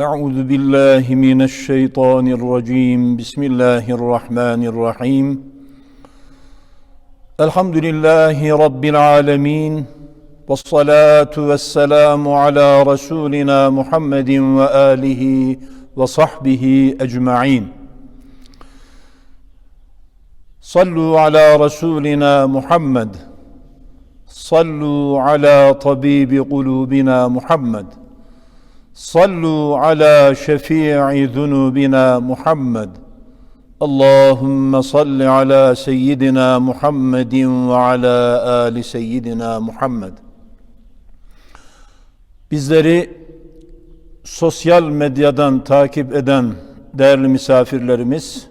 أعوذ بالله من الشيطان الرجيم. بسم الله الرحمن الرحيم. الحمد لله رب العالمين والصلاة والسلام على رسولنا محمد وآله وصحبه أجمعين. صلوا على رسولنا محمد صلوا على طبيب قلوبنا محمد. صلوا على شفيع ذنوبنا محمد اللهم صل على سيدنا محمد وعلى آل سيدنا محمد Bizleri sosyal medyadan takip eden değerli misafirlerimiz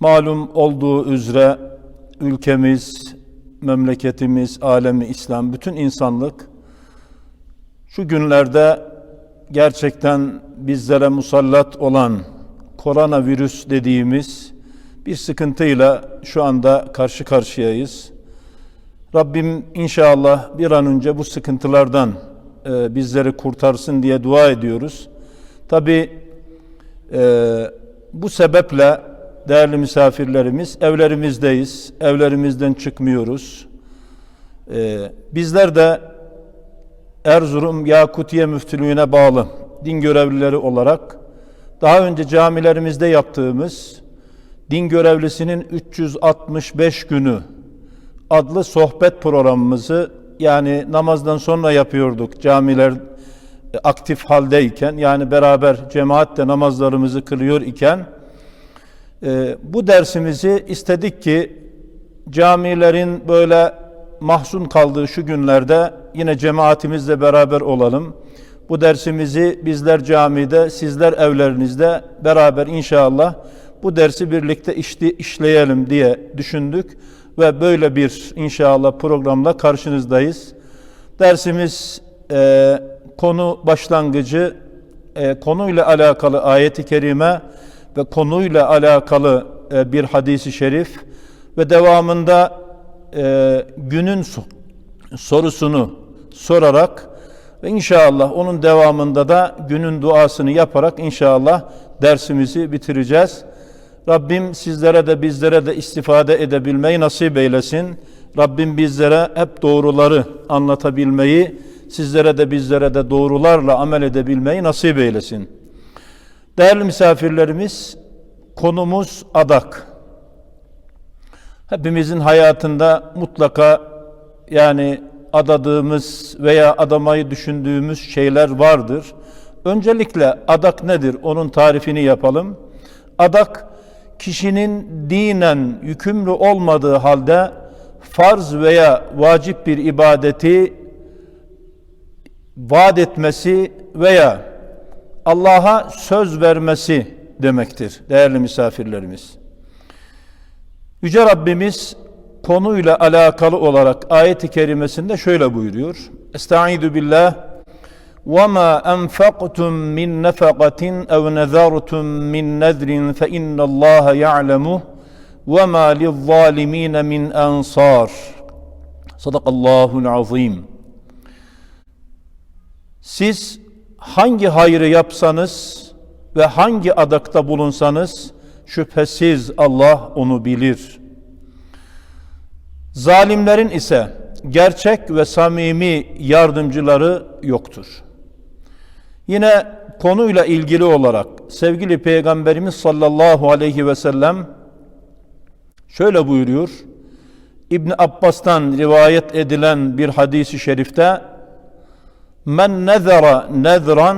malum olduğu üzere ülkemiz, memleketimiz, alemi İslam, bütün insanlık şu günlerde gerçekten bizlere musallat olan koronavirüs dediğimiz bir sıkıntıyla şu anda karşı karşıyayız. Rabbim inşallah bir an önce bu sıkıntılardan e, bizleri kurtarsın diye dua ediyoruz. Tabi e, bu sebeple değerli misafirlerimiz evlerimizdeyiz, evlerimizden çıkmıyoruz. E, bizler de Erzurum Yakutiye Müftülüğü'ne bağlı din görevlileri olarak daha önce camilerimizde yaptığımız din görevlisinin 365 günü adlı sohbet programımızı yani namazdan sonra yapıyorduk camiler aktif haldeyken yani beraber cemaatle namazlarımızı kılıyor iken e, bu dersimizi istedik ki camilerin böyle mahzun kaldığı şu günlerde yine cemaatimizle beraber olalım. Bu dersimizi bizler camide, sizler evlerinizde beraber inşallah bu dersi birlikte işleyelim diye düşündük ve böyle bir inşallah programla karşınızdayız. Dersimiz e, konu başlangıcı e, konuyla alakalı ayeti kerime ve konuyla alakalı e, bir hadisi şerif ve devamında e, günün sorusunu sorarak ve inşallah onun devamında da günün duasını yaparak inşallah dersimizi bitireceğiz. Rabbim sizlere de bizlere de istifade edebilmeyi nasip eylesin. Rabbim bizlere hep doğruları anlatabilmeyi, sizlere de bizlere de doğrularla amel edebilmeyi nasip eylesin. Değerli misafirlerimiz, konumuz adak. Hepimizin hayatında mutlaka yani adadığımız veya adamayı düşündüğümüz şeyler vardır. Öncelikle adak nedir? Onun tarifini yapalım. Adak kişinin dinen yükümlü olmadığı halde farz veya vacip bir ibadeti vaat etmesi veya Allah'a söz vermesi demektir değerli misafirlerimiz. Yüce Rabbimiz konuyla alakalı olarak ayet-i kerimesinde şöyle buyuruyor. Estaizu billah وَمَا أَنْفَقْتُمْ مِنْ نَفَقَةٍ اَوْ نَذَرْتُمْ مِنْ نَذْرٍ فَإِنَّ اللّٰهَ يَعْلَمُهُ وَمَا لِلظَّالِمِينَ مِنْ أَنْصَارٍ Sadakallahul azim. Siz hangi hayrı yapsanız ve hangi adakta bulunsanız şüphesiz Allah onu bilir. Zalimlerin ise gerçek ve samimi yardımcıları yoktur. Yine konuyla ilgili olarak sevgili Peygamberimiz sallallahu aleyhi ve sellem şöyle buyuruyor. İbn Abbas'tan rivayet edilen bir hadisi şerifte Men nezera nezran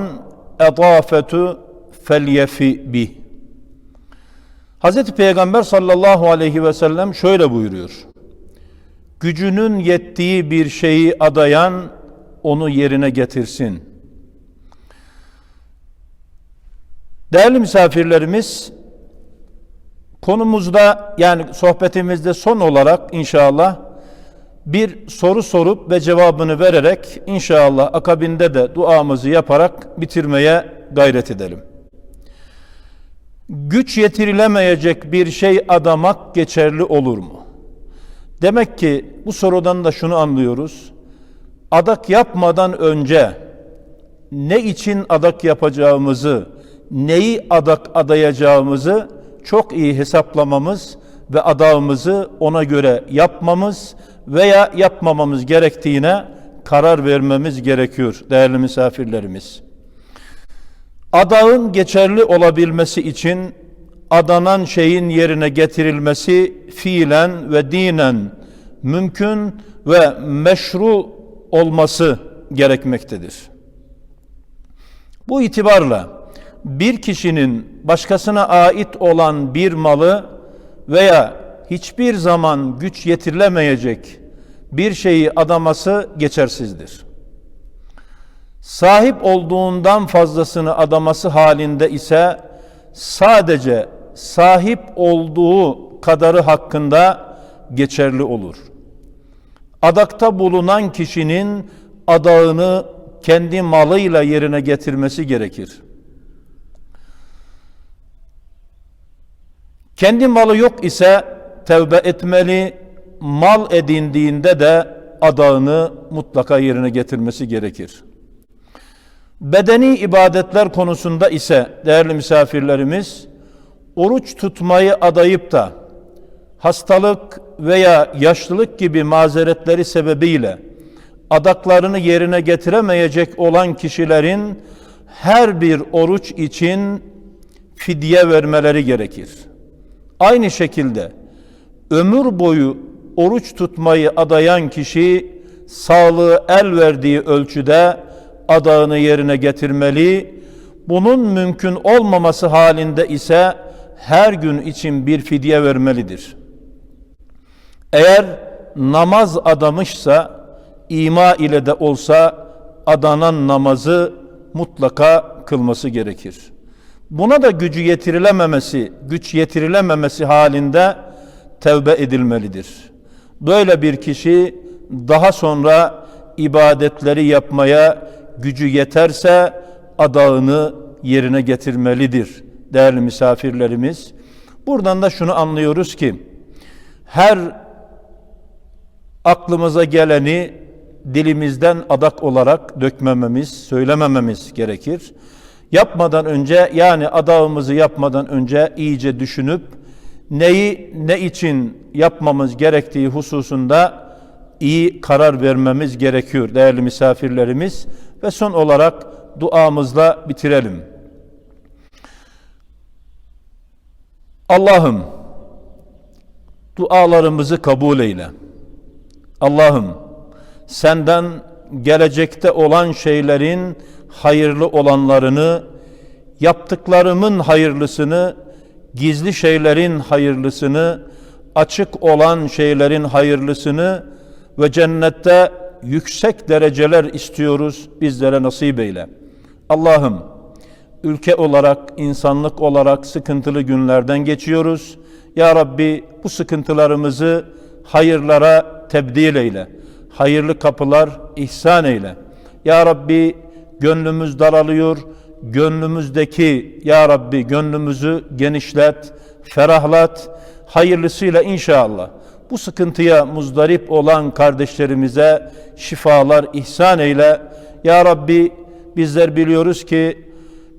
etafetu felyefi bih. Hazreti Peygamber sallallahu aleyhi ve sellem şöyle buyuruyor. Gücünün yettiği bir şeyi adayan onu yerine getirsin. Değerli misafirlerimiz, konumuzda yani sohbetimizde son olarak inşallah bir soru sorup ve cevabını vererek inşallah akabinde de duamızı yaparak bitirmeye gayret edelim. Güç yetirilemeyecek bir şey adamak geçerli olur mu? Demek ki bu sorudan da şunu anlıyoruz. Adak yapmadan önce ne için adak yapacağımızı, neyi adak adayacağımızı çok iyi hesaplamamız ve adağımızı ona göre yapmamız veya yapmamamız gerektiğine karar vermemiz gerekiyor değerli misafirlerimiz. Adağın geçerli olabilmesi için adanan şeyin yerine getirilmesi fiilen ve dinen mümkün ve meşru olması gerekmektedir. Bu itibarla bir kişinin başkasına ait olan bir malı veya hiçbir zaman güç yetirilemeyecek bir şeyi adaması geçersizdir. Sahip olduğundan fazlasını adaması halinde ise sadece sahip olduğu kadarı hakkında geçerli olur. Adakta bulunan kişinin adağını kendi malıyla yerine getirmesi gerekir. Kendi malı yok ise tevbe etmeli, mal edindiğinde de adağını mutlaka yerine getirmesi gerekir. Bedeni ibadetler konusunda ise değerli misafirlerimiz oruç tutmayı adayıp da hastalık veya yaşlılık gibi mazeretleri sebebiyle adaklarını yerine getiremeyecek olan kişilerin her bir oruç için fidye vermeleri gerekir. Aynı şekilde ömür boyu oruç tutmayı adayan kişi sağlığı el verdiği ölçüde adağını yerine getirmeli. Bunun mümkün olmaması halinde ise her gün için bir fidye vermelidir. Eğer namaz adamışsa ima ile de olsa adanan namazı mutlaka kılması gerekir. Buna da gücü yetirilememesi, güç yetirilememesi halinde tevbe edilmelidir. Böyle bir kişi daha sonra ibadetleri yapmaya gücü yeterse adağını yerine getirmelidir değerli misafirlerimiz. Buradan da şunu anlıyoruz ki her aklımıza geleni dilimizden adak olarak dökmememiz, söylemememiz gerekir. Yapmadan önce yani adağımızı yapmadan önce iyice düşünüp neyi ne için yapmamız gerektiği hususunda iyi karar vermemiz gerekiyor değerli misafirlerimiz ve son olarak duamızla bitirelim. Allah'ım dualarımızı kabul eyle. Allah'ım senden gelecekte olan şeylerin hayırlı olanlarını, yaptıklarımın hayırlısını, gizli şeylerin hayırlısını, açık olan şeylerin hayırlısını ve cennette yüksek dereceler istiyoruz bizlere nasip eyle. Allah'ım ülke olarak, insanlık olarak sıkıntılı günlerden geçiyoruz. Ya Rabbi bu sıkıntılarımızı hayırlara tebdil eyle. Hayırlı kapılar ihsan eyle. Ya Rabbi gönlümüz daralıyor. Gönlümüzdeki Ya Rabbi gönlümüzü genişlet, ferahlat. Hayırlısıyla inşallah bu sıkıntıya muzdarip olan kardeşlerimize şifalar ihsan eyle. Ya Rabbi bizler biliyoruz ki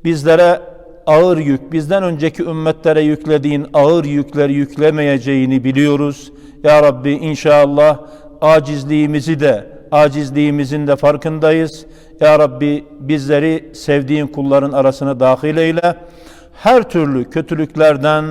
bizlere ağır yük, bizden önceki ümmetlere yüklediğin ağır yükleri yüklemeyeceğini biliyoruz. Ya Rabbi inşallah acizliğimizi de, acizliğimizin de farkındayız. Ya Rabbi bizleri sevdiğin kulların arasına dahil eyle. Her türlü kötülüklerden,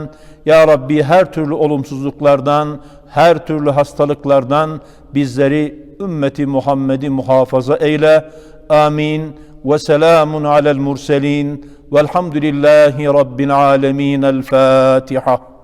Ya Rabbi her türlü olumsuzluklardan, her türlü hastalıklardan bizleri ümmeti Muhammed'i muhafaza eyle. Amin. Ve selamun alel murselin. Velhamdülillahi Rabbil alemin. El Fatiha.